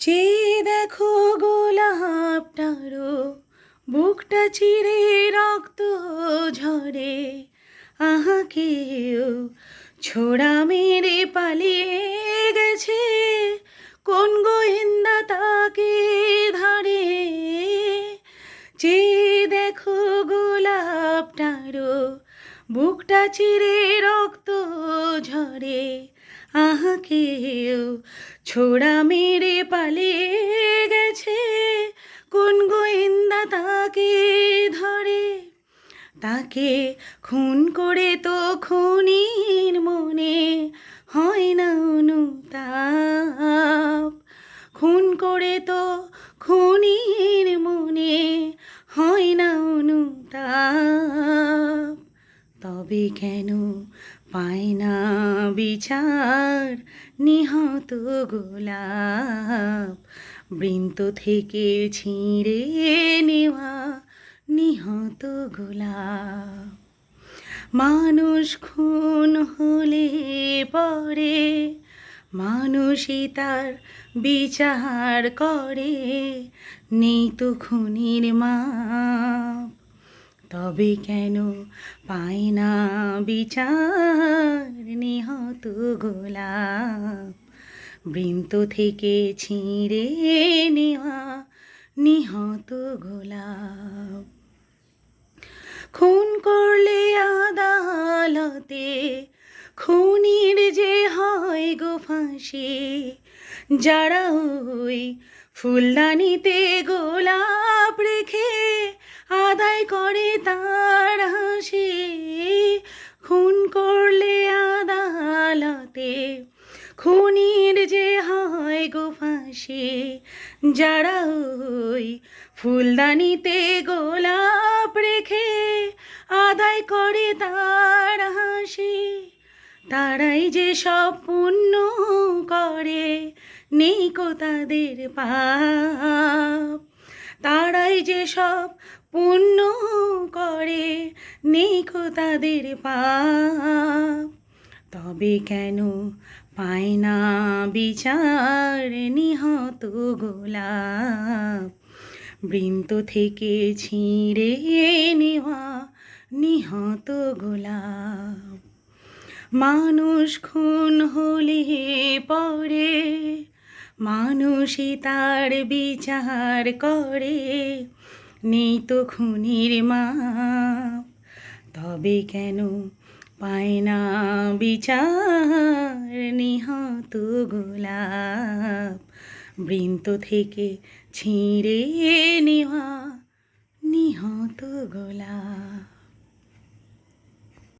চেয়ে দেখো গোলাপটারও। বুকটা চিরে রক্ত ঝরে। আহা, কেউ ছোড়া মেরে পালিয়ে গেছে। কোন গোয়েন্দা তাকে ধরে? চেয়ে দেখো গোলাপটারও। বুকটা চিরে রক্ত ঝরে। আহা কেউ ছোড়া মেরে পালিয়ে গেছে। কোন গোয়েন্দা তাকে ধরে? তাকে খুন করে তো খুনির মনে হয় না অনুতাপ। খুন করে তো তবে কেন পায় না বিচার? নিহত গোলাপ বৃন্ত থেকে ছিঁড়ে নেওয়া নিহত গোলাপ। মানুষ খুন হলে পরে মানুষই তার বিচার করে। নেই তো খুনির মাপ তবে কেন পায় না বিচার? নিহত গোলাপ বৃন্ত থেকে ছিঁড়ে নেওয়া নিহত গোলাপ। খুন করলে আদালতে খুনির যে হয় গো ফাঁসি, যারা ওই ফুলদানিতে গোলাপ রেখে আদায় করে তার হাসি, খুন করলে আদালতে। খুনির যে হয় গো ফাঁসি, যারা ওই ফুলদানিতে গোলাপ রেখে আদায় করে তার হাসি, তারাই যে সব পুণ্য করে, নেই কো তাদের পাপ। তারাই যে সব পুণ্য করে কো তাদের পাপ। তবে কেন পায় না বিচার নিহত গোলাপ? বৃন্ত থেকে ছিঁড়ে নেওয়া নিহত গোলাপ। মানুষ খুন হলে পরে মানুষই তার বিচার করে। নেই তো খুনির মাপ, তবে কেন পায় না বিচার? নিহত গোলাপ বৃন্ত থেকে ছিঁড়ে নেওয়া নিহত গোলাপ।